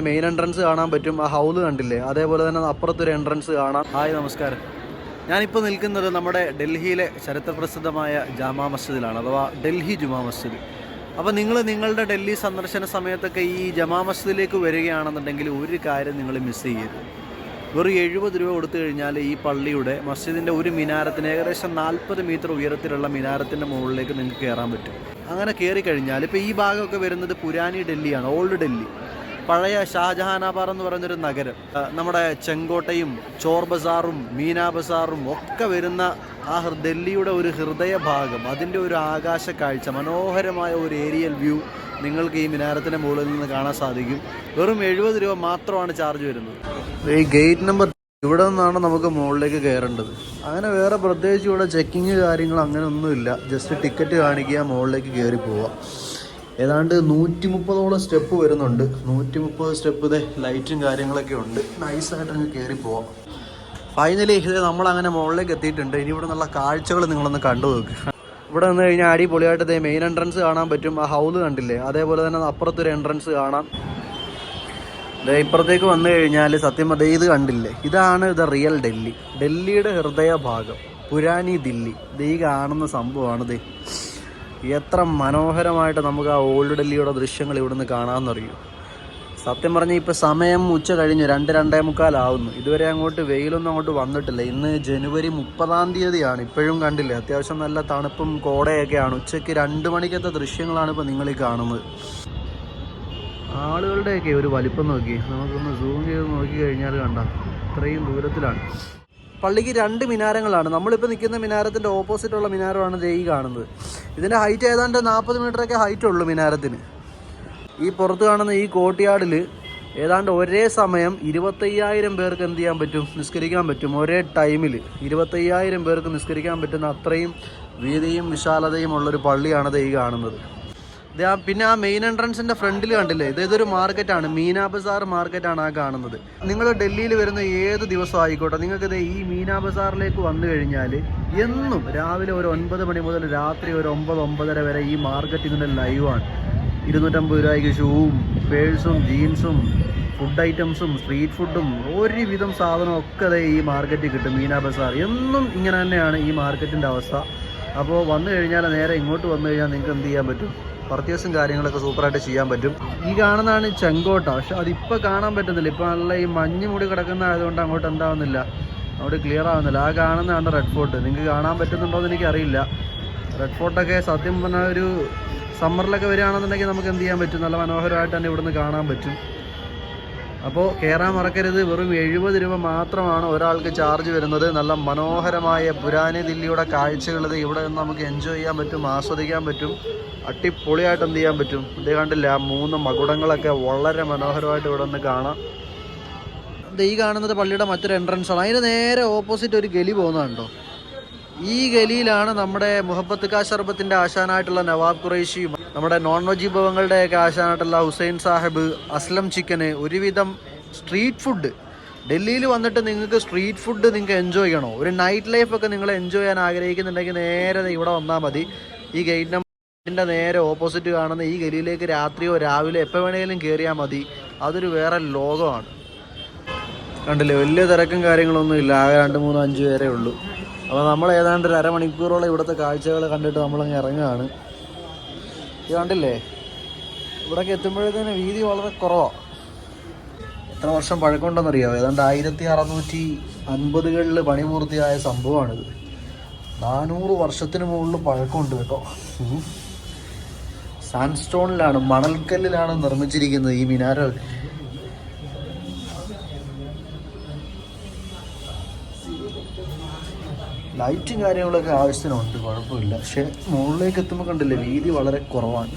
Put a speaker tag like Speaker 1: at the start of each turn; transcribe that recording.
Speaker 1: Main entrance കാണാൻ പറ്റും. ആ ഹൗൽ കണ്ടില്ലേ? അതേപോലെ തന്നെ അപ്പുറത്തൊരു എൻട്രൻസ് കാണാം. ഹായ് നമസ്കാരം. ഞാനിപ്പോൾ നിൽക്കുന്നത് നമ്മുടെ ഡൽഹിയിലെ ചരിത്രപ്രസിദ്ധമായ ജാമാ മസ്ജിദിലാണ് അഥവാ ഡൽഹി ജുമാ മസ്ജിദ്. അപ്പോൾ നിങ്ങൾ നിങ്ങളുടെ ഡൽഹി സന്ദർശന സമയത്തൊക്കെ ഈ ജമാ മസ്ജിദിലേക്ക് വരികയാണെന്നുണ്ടെങ്കിൽ ഒരു കാര്യം നിങ്ങൾ മിസ് ചെയ്യരുത്. വെറും എഴുപത് രൂപ കൊടുത്തു കഴിഞ്ഞാൽ ഈ പള്ളിയുടെ മസ്ജിദിന്റെ ഒരു മിനാരത്തിന് ഏകദേശം നാൽപ്പത് മീറ്റർ ഉയരത്തിലുള്ള മിനാരത്തിന്റെ മുകളിലേക്ക് നിങ്ങൾക്ക് കയറാൻ പറ്റും. അങ്ങനെ കയറി കഴിഞ്ഞാൽ ഇപ്പോൾ ഈ ഭാഗമൊക്കെ വരുന്നത് പുരാനി ഡൽഹിയാണ് ഓൾഡ് ഡൽഹി. പഴയ ഷാജഹാനാബാർ എന്ന് പറയുന്നൊരു നഗരം. നമ്മുടെ ചെങ്കോട്ടയും ചോർ ബസാറും മീനാ ബസാറും ഒക്കെ വരുന്ന ആ ഡൽഹിയുടെ ഒരു ഹൃദയ ഭാഗം അതിന്റെ ഒരു ആകാശ കാഴ്ച മനോഹരമായ ഒരു ഏരിയൽ വ്യൂ നിങ്ങൾക്ക് ഈ മിനാരത്തിന്റെ മുകളിൽ നിന്ന് കാണാൻ സാധിക്കും. വെറും എഴുപത് രൂപ മാത്രമാണ് ചാർജ് വരുന്നത്. ഈ ഗേറ്റ് നമ്പർ ഇവിടെ നിന്നാണ് നമുക്ക് മുകളിലേക്ക് കയറേണ്ടത്. അങ്ങനെ വേറെ പ്രത്യേകിച്ച് ഇവിടെ ചെക്കിങ് കാര്യങ്ങൾ അങ്ങനെ ഒന്നുമില്ല ജസ്റ്റ് ടിക്കറ്റ് കാണിക്കുക മുകളിലേക്ക് കയറി പോവുക ഏതാണ്ട് നൂറ്റി മുപ്പതോളം സ്റ്റെപ്പ് വരുന്നുണ്ട്. നൂറ്റി മുപ്പത് സ്റ്റെപ്പ് ലൈറ്റും കാര്യങ്ങളൊക്കെ ഉണ്ട്. നൈസായിട്ട് അങ്ങ് കയറി പോവാം. ഫൈനലി ഇത് നമ്മളങ്ങനെ മുകളിലേക്ക് എത്തിയിട്ടുണ്ട്. ഇനി ഇവിടെ നല്ല കാഴ്ചകൾ നിങ്ങളൊന്ന് കണ്ടു നോക്കുക ഇവിടെ നിന്ന് കഴിഞ്ഞാൽ അടിപൊളിയായിട്ട് മെയിൻ എൻട്രൻസ് കാണാൻ പറ്റും. ആ ഹൗൽ കണ്ടില്ലേ? അതേപോലെ തന്നെ അപ്പുറത്തൊരു എൻട്രൻസ് കാണാം. ദേ ഇപ്പുറത്തേക്ക് വന്നു കഴിഞ്ഞാൽ സത്യം പറഞ്ഞാൽ ഇത് കണ്ടില്ലേ? ഇതാണ് ഇത് റിയൽ ഡൽഹി. ഡൽഹിയുടെ ഹൃദയ ഭാഗം പുരാനി ദില്ലി. ഇത് ഈ കാണുന്ന സംഭവമാണ് ഇത് എത്ര മനോഹരമായിട്ട് നമുക്ക് ആ ഓൾഡ് ഡൽഹിയുടെ ദൃശ്യങ്ങൾ ഇവിടുന്ന് കാണാമെന്നറിയൂ. സത്യം പറഞ്ഞാൽ ഇപ്പോൾ സമയം ഉച്ച കഴിഞ്ഞു രണ്ട് രണ്ടേ മുക്കാലാവുന്നു ഇതുവരെ അങ്ങോട്ട് വെയിലൊന്നും അങ്ങോട്ട് വന്നിട്ടില്ല. ഇന്ന് ജനുവരി മുപ്പതാം തീയതിയാണ്. ഇപ്പോഴും കണ്ടില്ല അത്യാവശ്യം നല്ല തണുപ്പും കോടയൊക്കെയാണ്. ഉച്ചയ്ക്ക് രണ്ട് മണിക്കത്തെ ദൃശ്യങ്ങളാണ് ഇപ്പോൾ നിങ്ങൾ ഈ കാണുന്നത്. ആളുകളുടെയൊക്കെ ഒരു വലിപ്പം നോക്കി. നമുക്കൊന്ന് സൂം ചെയ്ത് നോക്കി കഴിഞ്ഞാൽ കണ്ട ഇത്രയും ദൂരത്തിലാണ്. പള്ളിക്ക് രണ്ട് മിനാരങ്ങളാണ്. നമ്മളിപ്പോൾ നിൽക്കുന്ന മിനാരത്തിന്റെ ഓപ്പോസിറ്റുള്ള മിനാരമാണ് ഈ കാണുന്നത്. ഇതിന്റെ ഹൈറ്റ് ഏതാണ്ട് നാൽപ്പത് മീറ്ററൊക്കെ ഹൈറ്റ് ഉള്ളൂ മിനാരത്തിന്. ഈ പുറത്ത് കാണുന്ന ഈ കോട്ടിയാടിൽ ഏതാണ്ട് ഒരേ സമയം ഇരുപത്തയ്യായിരം പേർക്ക് എന്ത് ചെയ്യാൻ പറ്റും? നിസ്കരിക്കാൻ പറ്റും. ഒരേ ടൈമിൽ ഇരുപത്തയ്യായിരം പേർക്ക് നിസ്കരിക്കാൻ പറ്റുന്ന അത്രയും വീതിയും വിശാലതയും ഉള്ളൊരു പള്ളിയാണ് ഈ കാണുന്നത്. പിന്നെ ആ മെയിൻ എൻട്രൻസിന്റെ ഫ്രണ്ടിൽ കണ്ടില്ലേ? ഇത് ഇതൊരു മാർക്കറ്റാണ് മീനാ ബസാർ മാർക്കറ്റാണ് ആ കാണുന്നത്. നിങ്ങൾ ഡൽഹിയിൽ വരുന്ന ഏത് ദിവസം ആയിക്കോട്ടെ നിങ്ങൾക്ക് ഈ മീനാ ബസാറിലേക്ക് വന്നു കഴിഞ്ഞാൽ എന്നും രാവിലെ ഒരു ഒൻപത് മണി മുതൽ രാത്രി ഒരു ഒമ്പത് ഒമ്പതര വരെ ഈ മാർക്കറ്റ് ഇതിന്റെ ലൈവാണ് ഇരുന്നൂറ്റമ്പത് രൂപയ്ക്ക് ഷൂവും പേഴ്സും ജീൻസും ഫുഡ് ഐറ്റംസും സ്ട്രീറ്റ് ഫുഡും ഒരുവിധം ദേ ഈ മാർക്കറ്റിൽ കിട്ടും മീനാ ബസാർ എന്നും ഇങ്ങനെ തന്നെയാണ് ഈ മാർക്കറ്റിന്റെ അവസ്ഥ. അപ്പോൾ വന്നു കഴിഞ്ഞാൽ നേരെ ഇങ്ങോട്ട് വന്നു കഴിഞ്ഞാൽ നിങ്ങൾക്ക് എന്ത് ചെയ്യാൻ പറ്റും? പർച്ചേസും കാര്യങ്ങളൊക്കെ സൂപ്പറായിട്ട് ചെയ്യാൻ പറ്റും. ഈ കാണുന്നതാണ് ചെങ്കോട്ട. പക്ഷെ അതിപ്പോൾ കാണാൻ പറ്റുന്നില്ല ഇപ്പോൾ നല്ല ഈ മഞ്ഞ് മൂടി കിടക്കുന്ന ആയതുകൊണ്ട് അങ്ങോട്ട് എന്താവുന്നില്ല. അങ്ങോട്ട് ക്ലിയർ ആവുന്നില്ല. ആ കാണുന്നതാണ് റെഡ് ഫോർട്ട് നിങ്ങൾക്ക് കാണാൻ പറ്റുന്നുണ്ടോ എന്ന് എനിക്കറിയില്ല. റെഡ് ഫോർട്ടൊക്കെ സത്യം പറഞ്ഞാൽ ഒരു സമ്മറിലൊക്കെ വരികയാണെന്നുണ്ടെങ്കിൽ നമുക്ക് എന്ത് ചെയ്യാൻ പറ്റും? നല്ല മനോഹരമായിട്ട് തന്നെ ഇവിടുന്ന് കാണാൻ പറ്റും. അപ്പോൾ കയറാൻ മറക്കരുത്. വെറും എഴുപത് രൂപ മാത്രമാണ് ഒരാൾക്ക് ചാർജ് വരുന്നത്. നല്ല മനോഹരമായ പുരാനി ദില്ലിയുടെ കാഴ്ചകളത് ഇവിടെ നിന്ന് നമുക്ക് എൻജോയ് ചെയ്യാൻ പറ്റും ആസ്വദിക്കാൻ പറ്റും. അടിപൊളിയായിട്ട് എന്ത് ചെയ്യാൻ പറ്റും? ഇത് കണ്ടില്ല ആ മൂന്ന് മകുടങ്ങളൊക്കെ വളരെ മനോഹരമായിട്ട് ഇവിടെ നിന്ന് കാണാം. ഈ കാണുന്നത് പള്ളിയുടെ മറ്റൊരു എൻട്രൻസ് ആണ്. അതിന് നേരെ ഓപ്പോസിറ്റ് ഒരു ഗലി പോകുന്നുണ്ടോ ഈ ഗലിയിലാണ് നമ്മുടെ മുഹബത്ത് കാ ഷർബത്തിന്റെ ആശാനായിട്ടുള്ള നവാബ് ഖുറേഷിയും നമ്മുടെ നോൺ വെജ് വിഭവങ്ങളുടെയൊക്കെ ആശാനായിട്ടുള്ള ഹുസൈൻ സാഹിബ് അസ്ലം ചിക്കന് ഒരുവിധം സ്ട്രീറ്റ് ഫുഡ് ഡൽഹിയിൽ വന്നിട്ട് നിങ്ങൾക്ക് സ്ട്രീറ്റ് ഫുഡ് നിങ്ങൾക്ക് എൻജോയ് ചെയ്യണോ? ഒരു നൈറ്റ് ലൈഫ് ഒക്കെ നിങ്ങൾ എൻജോയ് ചെയ്യാൻ ആഗ്രഹിക്കുന്നുണ്ടെങ്കിൽ നേരെ ഇവിടെ വന്നാൽ മതി. ഈ ഗേറ്റ് നമ്പറിന്റെ നേരെ ഓപ്പോസിറ്റ് കാണുന്ന ഈ ഗലിയിലേക്ക് രാത്രിയോ രാവിലെ എപ്പോൾ വേണമെങ്കിലും കയറിയാൽ മതി. അതൊരു വേറെ ലോകമാണ്. കണ്ടില്ലേ? വലിയ തിരക്കും കാര്യങ്ങളൊന്നും ഇല്ല. ആകെ രണ്ട് മൂന്ന് അഞ്ച് പേരേ ഉള്ളൂ. അപ്പോൾ നമ്മൾ ഏതാണ്ട് ഒരു അരമണിക്കൂറോളം ഇവിടുത്തെ കാഴ്ചകൾ കണ്ടിട്ട് നമ്മളങ്ങ് ഇറങ്ങുകയാണ്. ഇത് കണ്ടില്ലേ? ഇവിടേക്ക് എത്തുമ്പോഴത്തേന് വീതി വളരെ കുറവാണ് എത്ര വർഷം പഴക്കമുണ്ടെന്നറിയാമോ ഏതാണ്ട് ആയിരത്തി അറുന്നൂറ്റി അൻപതുകളിൽ പണിപൂർത്തിയായ സംഭവമാണിത്. നാനൂറ് വർഷത്തിന് മുകളിൽ പഴക്കമുണ്ട് കേട്ടോ. സാൻസ്റ്റോണിലാണ് മണൽക്കല്ലിലാണ് നിർമ്മിച്ചിരിക്കുന്നത് ഈ മിനാരമൊക്കെ ലൈറ്റും കാര്യങ്ങളൊക്കെ ആവശ്യത്തിനുണ്ട് കുഴപ്പമില്ല. പക്ഷെ മുകളിലേക്ക് എത്തുമ്പോൾ കണ്ടില്ലേ വീതി വളരെ കുറവാണ്.